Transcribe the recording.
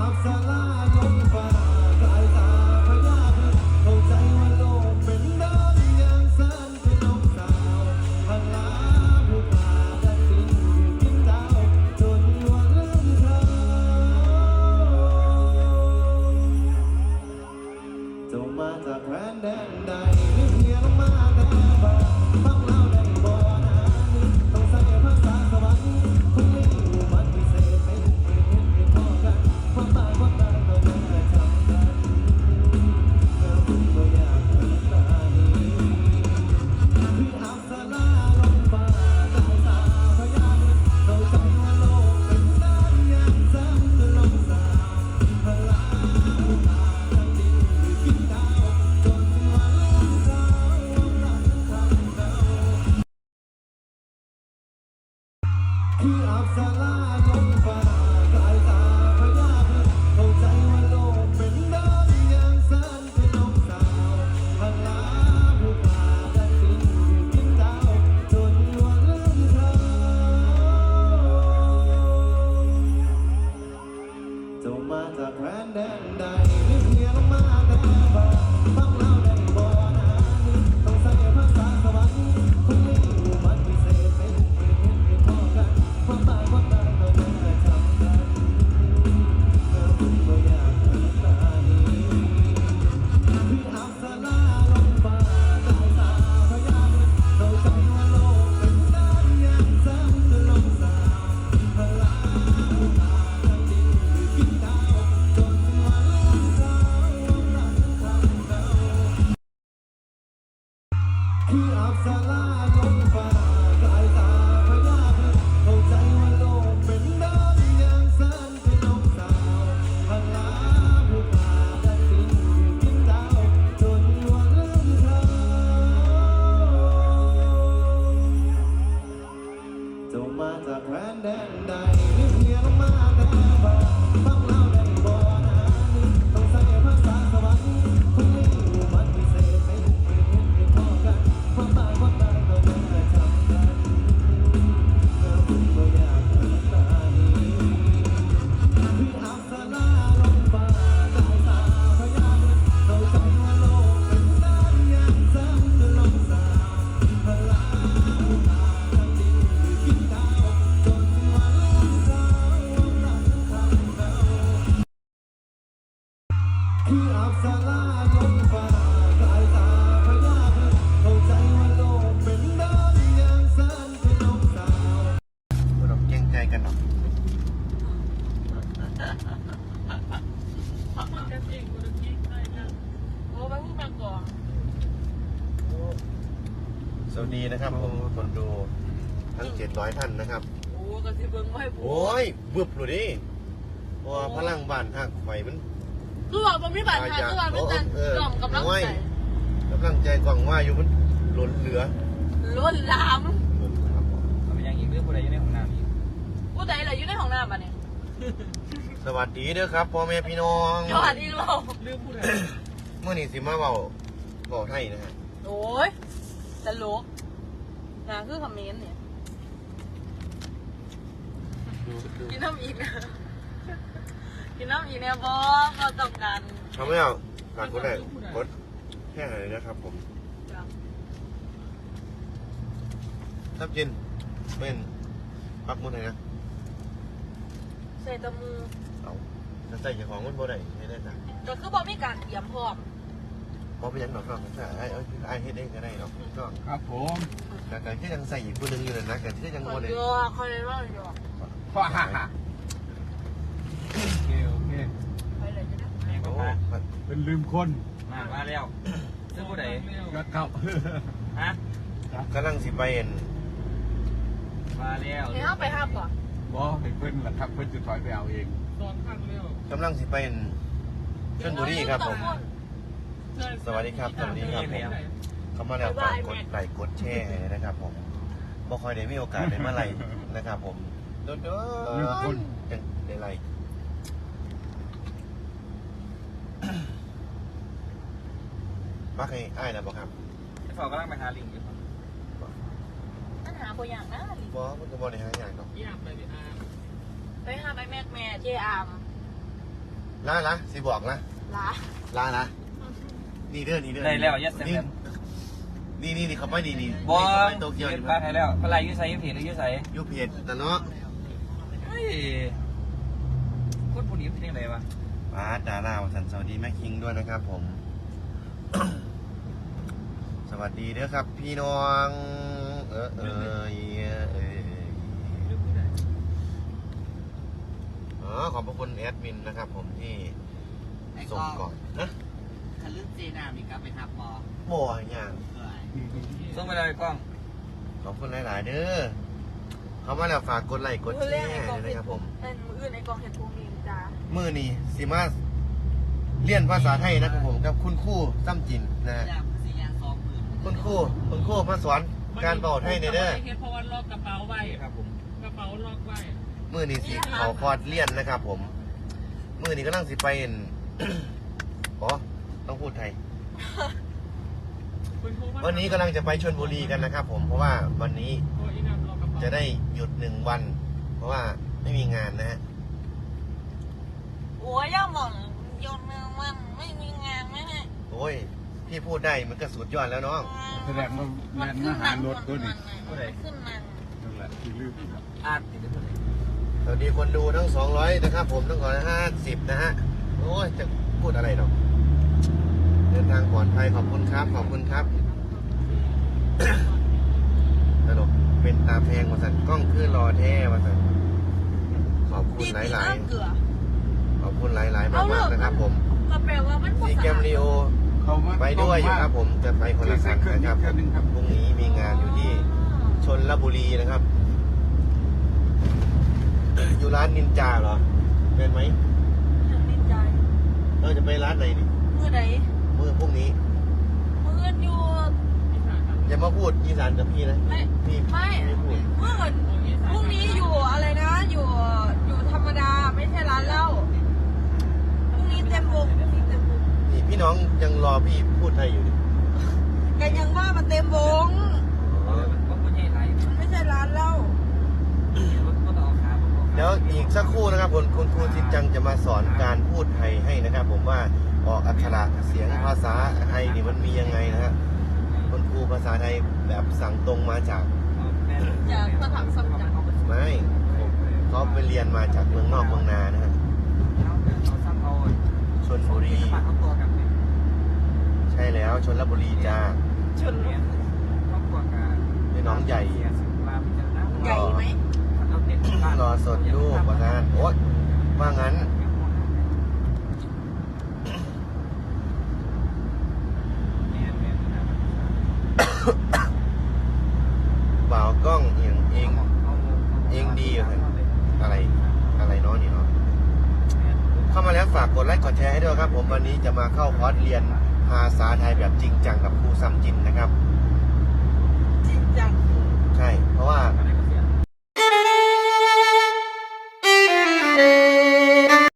รับสลา ไดนใดเพียงมาแต่บ่ฟังเล่า เจ้ามาจากแคว้นแดนใด ที่อับสลาลงฟ้าสายตาพยาเดินเข้าใจว่าโลกเป็นด้านยังซ้ำเป็นน้องสาวเราเกรงใจกันหรอกกันเราไปพูดมากกว่าสวัสดีนะครับผมคนดูทั้ง700ท่านนะครับ โอ้ก็สิเบิ่งไว้ผู้โอ้ยบึบเลยดิเพราะว่าพลังบ้านหักไฟมัน คือว่าผมมีบัตรทางคือว่าเป็นการกล่อมกำลังใจกำลังใจกว่างว่าอยู่มันล้นเหลือล้นหลามครับผมเอาไปยังอีกเรื่องผู้ใดอยู่ในห้องน้ำอีกผู้ใดล่ะอยู่ในห้องน้ำอะเนี่ยสวัสดีเด้อครับพ่อแม่พี่น้องจอดอีกแล้วเรื่องผู้ใดเมื่อนี้สิมาเบาเบาไทยนะฮะโอ้ยตลกนะคือคอมเมนต์เนี่ยดูดูกินน้ำอีกนะ กินน้ำอีกเนี่ยบอมาต้องการทำไม่เอาการกดได้กดแค่ไหนนะครับผมทับจินเป็นปักหมุดไหนนะใส่แตะมูเอาจะใส่เจ้าของมันบ่ได้ไม่ได้จ้ะก็คือบอกมีการเตรียมพร้อมพอไปยังดอกนอกกันไอ้ไอ้ไอ้เฮ็ดเองก็ได้เนาะก็ครับผมแต่ก็คือยังใส่อีกคนนึงอยู่เลยนะแต่คือยังคโมนเลยเยอะคนเลยว่าอยู่ว้าโอเคโอเค ไปเลยจะได้ โอ้ เป็นลืมคนมามาแล้วซึ่งผู้ใดก็เข้าฮะกำลังสิไปเอ็นมาแล้วเดี๋ยวไปห้ามก่อนบอกให้เพิ่นล่ะครับเพิ่นจะถอยไปเอาเองกำลังสิไปเอ็นชลบุรีครับผม สวัสดีครับสวัสดีครับผมเข้ามาแล้วฝากกดไลค์กดแชร์นะครับผมบ่ค่อยได้มีโอกาสได้มาไลค์นะครับผมโดนๆลืมคนจังได้ไลค์ มักให้อ้ายนะบ่ครับที่ฝากกำลังไปหาลิงอยู่ครับปัญหาตัวอย่างนะบ่มันก็บ่ได้หาอย่างดอกไปห้ามไปแม่แม่เจอามลาละสิบอกละลาลาละนี่เด้อนี่เด้อได้แล้วยัดเสร็จนี่แล้วนี่นี่นี่เขาไปนี่นี่บอนี่เขาลไปโตเกียวเห็นี่นปลาไทยแล้วปลาไหลยูไซยูผีหรือยูไซอยู่เพจแต่เนาะเฮ้ยคนผู้นี้เป็นยังไงวะปาดาราวัสันสวัสดีแม่คิงด้วยนะครับผม สวัสดีเด้อครับ พี่น้อง เออเออเอออ๋อขอบพระคุณแอดมินนะครับ ผมที่ส่งก่อนนะทะลึ่งเจนามอีกครับไปหาปอบ่อย่างเอ่ยส่งไปเลยกล้อง ขอบคุณหลาย ๆ เด้อเขามาแล้วฝากกดไลค์กดแชร์ด้วยนะครับผมเป็นมืออื่นในกองเห็ดพวงนี้จ้ามือนี้สิมาเรียนภาษาไทยนะครับผมกับคุณครูซ้ำจินนะฮะ คุณครูคุณครูมาสอนการเป่าไทยในเด้อเฮ็ดเพราะว่าล็อกกระเป๋าไว้ครับผมกระเป๋าล็อกไว้มือนี้สิเขาคอร์ดเรียนนะครับ ผม มือนี้ก็นั่งสิไปเห็นอ๋อต้องพูดไทยคุณครูาวันนี้กำลังจะไปชลบุรีกันนะครับ ผมเพราะว่าวันนี้โอ้ยอีนำล็อกกระเป๋าจะได้หยุดหนึ่งวัน เพราะว่าไม่มีงานนะฮะโอ้ยย่าหม่องโยนมือมันไม่มีงานไม่ให้โอ้ย พี่พูดได้มันก็สุดยอดแล้วน้องแสดงว่าแม่นมาหารถตัวนี้ขึ้นมันนั่นแหละที่ลืมครับอาดติดไปเลยสวัสดีคนดูทั้ง200นะครับ ผมทั้ง250นะฮะโอ้ยจะพูดอะไรเนาะเดินทางปลอดภัยขอบคุณครับ ขอบคุณครับตลกเป็นตาแพงมาสั่นกล้องคือรอแท้มาสั่นขอบคุณดีหดีลายน้ำเกลือๆขอบคุณหลายๆมากๆนะครับ ผมก็แปลว่ามันซีแกมรีโอ เขามาไปด้วยอยู่ครับผมจะไปคนละคันนะครับเครื่องนึงครับพรุ่งนี้มีงานอยู่ที่ชนลบุรีนะครับ อยู่ร้านนินจาเหรอเป็นไหมดีใจเราจะไปร้านไหนนี่มือไหนมือพรุ่งนี้มืออื่นอยู่อย่ามาพูดอีสานกับพี่นะไม่พี่ไม่ไม่พูดเมื่อวันพรุ่งนี้อยู่อะไรนะ อยู่อยู่ธรรมดาไม่ใช่ร้านเหล้าพรุ่งนี้เต็มวงพรุ่ง นี้เต็มวงนี่พี่น้องยังรอพี่พูดไทยอยู่ดิกันยังว่ามันเต็มวง มันก็ใหญ่ไรมันไม่ใช่ร้านเหล้ามันก็ต้องเอาขาผมเดี๋ยวอีกสักครู่นะครับผมคุณครูจิตจังจะมาสอนการพูดไทยให้นะครับ ผมว่าออกอักขระเสียงภาษาไทยนี่มันมียังไงนะฮะคุณครูภาษาไทยแบบสั่งตรงมาจากจากสถานสัมจันไม่เขาไปเรียนมาจากเมืองนอกเมืองนานะฮะเอาซ้ำเอาชนบุรี ช่แล้วชนลบุรีจ้าชนเนี่ยครอบครัวกันเป็นน้องใหญ่ใหญ่ไหมรอสดลูกประธานโอ๊ยว่างั้นบ่าวกล้องเอียงเองเองดีอยู่เลยอะไรอะไรเน้อนี่เนาะเข้ามาแล้วฝากกดไลค์กดแชร์ให้ด้วยครับ ผมวันนี้จะมาเข้าคอร์สเรียน ภาษาไทยแบบจริงจังกับครูซัมจินนะครับ จริงจัง ใช่ เพราะว่า